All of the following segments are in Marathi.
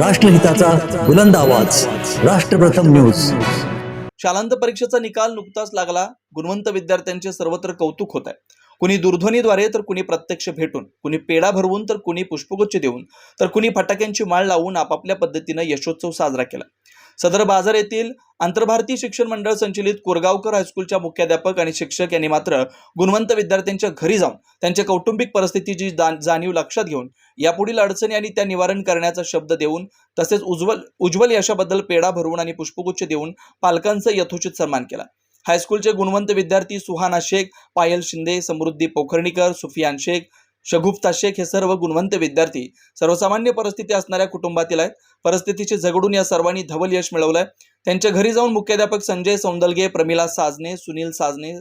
राष्ट्रहिताचा बुलंद आवाज. राष्ट्रप्रथम न्यूज. शालांत परीक्षेचा निकाल नुकताच लागला. गुणवंत विद्यार्थ्यांचे सर्वत्र कौतुक होत आहे. कुणी दूरध्वनीद्वारे तर कुणी प्रत्यक्ष भेटून. कुणी पेढा भरवून तर कुणी पुष्पगुच्छ देऊन. तर कुणी फटाक्यांची माळ लावून आपापल्या पद्धतीनं यशोत्सव साजरा केला. सदर बाजार येथील आंतरभारतीय शिक्षण मंडळ संचलित कोरगावकर हायस्कूलच्या मुख्याध्यापक आणि शिक्षक यांनी मात्र गुणवंत विद्यार्थ्यांच्या घरी जाऊन त्यांच्या कौटुंबिक परिस्थितीची जाणीव लक्षात घेऊन यापुढील अडचणी आणि त्या निवारण करण्याचा शब्द देऊन तसेच उज्ज्वल उज्ज्वल यशाबद्दल पेढा भरवून आणि पुष्पगुच्छ देऊन पालकांचा यथोचित सन्मान केला. हायस्कूलचे गुणवंत विद्यार्थी सुहाना शेख पायल शिंदे समृद्धी पोखर्णीकर सुफियान शेख शगुफ्ता शेख हे सर्व गुणवंत विद्यार्थी सर्वसामान्य परिस्थिती असणाऱ्या कुटुंबातील आहेत. परिस्थितीचे झगडून या सर्वांनी धवल यश मिळवलंय. त्यांच्या घरी जाऊन मुख्याध्यापक संजय सौंदलगे प्रमिला साजने सुनील साजने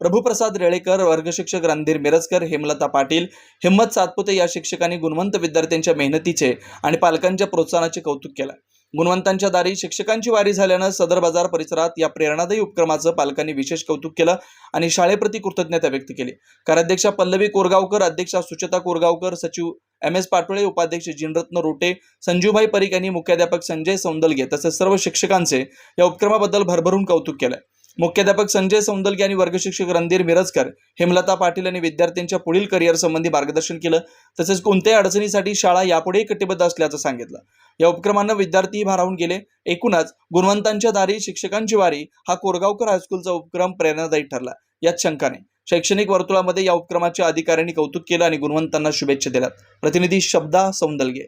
प्रभुप्रसाद रेळेकर वर्गशिक्षक रणधीर मिरजकर हेमलता पाटील हिम्मत सातपुते या शिक्षकांनी गुणवंत विद्यार्थ्यांच्या मेहनतीचे आणि पालकांच्या प्रोत्साहनाचे कौतुक केलं. गुणवंतांच्या दारी शिक्षकांची वारी झाल्यानं सदर बाजार परिसरात या प्रेरणादायी उपक्रमाचं पालकांनी विशेष कौतुक केलं आणि शाळेप्रती कृतज्ञता व्यक्त केली. कार्याध्यक्षा पल्लवी कोरगावकर अध्यक्षा सुचेता कोरगावकर सचिव एम एस पाटोळे उपाध्यक्ष जिनरत्न रोटे संजूभाई परीख यांनी मुख्याध्यापक संजय सौंदलगे तसेच सर्व शिक्षकांचे या उपक्रमाबद्दल भरभरून कौतुक केलंय. मुख्याध्यापक संजय सौंदलगे आणि वर्गशिक्षक रणधीर मिरजकर हेमलता पाटील यांनी विद्यार्थ्यांच्या पुढील करिअर संबंधी मार्गदर्शन केलं. तसेच कोणत्याही अडचणीसाठी शाळा यापुढेही कटिबद्ध असल्याचं सांगितलं. या उपक्रमानं विद्यार्थी भारावून गेले. एकूणच गुणवंतांच्या दारी शिक्षकांची वारी हा कोरगावकर हायस्कूलचा उपक्रम प्रेरणादायी ठरला. यात शंका नाही. शैक्षणिक वर्तुळामध्ये या उपक्रमाच्या अधिकाऱ्यांनी कौतुक केलं आणि गुणवंतांना शुभेच्छा दिल्यात प्रतिनिधी शब्दा सौंदलगे